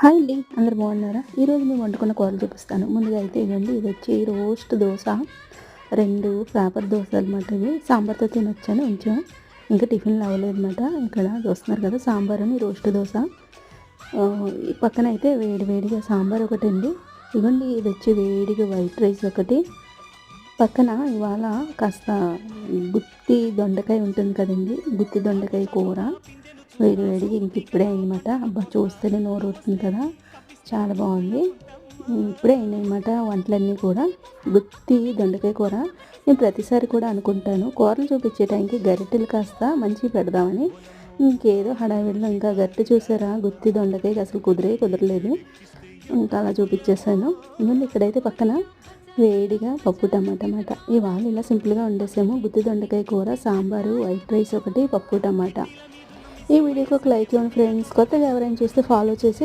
Hi అండి. అందరు బాగున్నారా? ఈరోజు మేము వండుకున్న కూరలు చూపిస్తాను. ముందుగా అయితే ఇదండి. ఇది వచ్చి రోస్ట్ దోశ. రెండు పేపర్ దోశలు అనమాట ఇవి. సాంబార్తో తినొచ్చాను. కొంచెం ఇంకా టిఫిన్లు అవ్వలేదు అనమాట ఇక్కడ చూస్తున్నారు కదా సాంబార్ అని రోస్ట్ దోశ. ఈ పక్కన అయితే వేడి వేడిగా సాంబార్ ఒకటి అండి. ఇవ్వండి ఇది వచ్చి వేడిగా వైట్ రైస్ ఒకటి. పక్కన ఇవాళ కాస్త గుత్తి దొండకాయ ఉంటుంది కదండి. గుత్తి దొండకాయ కూర. వేడి వేడి ఇంక ఇప్పుడే అయిందన్నమాట. అబ్బా చూస్తేనే నోరు వస్తుంది కదా. చాలా బాగుంది. ఇప్పుడే అయినాయన్నమాట వంటలన్నీ కూడా. గుత్తి దొండకాయ కూర. నేను ప్రతిసారి కూడా అనుకుంటాను. కూరలు చూపించే టైంకి గరిటెలు కాస్త మంచి పెడదామని. ఇంకేదో హడావిడిలో ఇంకా గట్టి చూసారా? గుత్తి దొండకాయ అసలు కుదిరే కుదరలేదు. ఇంకా అలా చూపించేసాను ముందు ఇక్కడైతే పక్కన వేడిగా పప్పు టమాటా అన్నమాట. ఇవాళ ఇలా సింపుల్గా వండేసాము. గుత్తి దొండకాయ కూర సాంబారు వైట్ రైస్ ఒకటి పప్పు టమాటా. ఈ వీడియోకి ఒక లైక్ ఇవ్వండి ఫ్రెండ్స్. కొత్తగా ఎవరైనా చూస్తే ఫాలో చేసి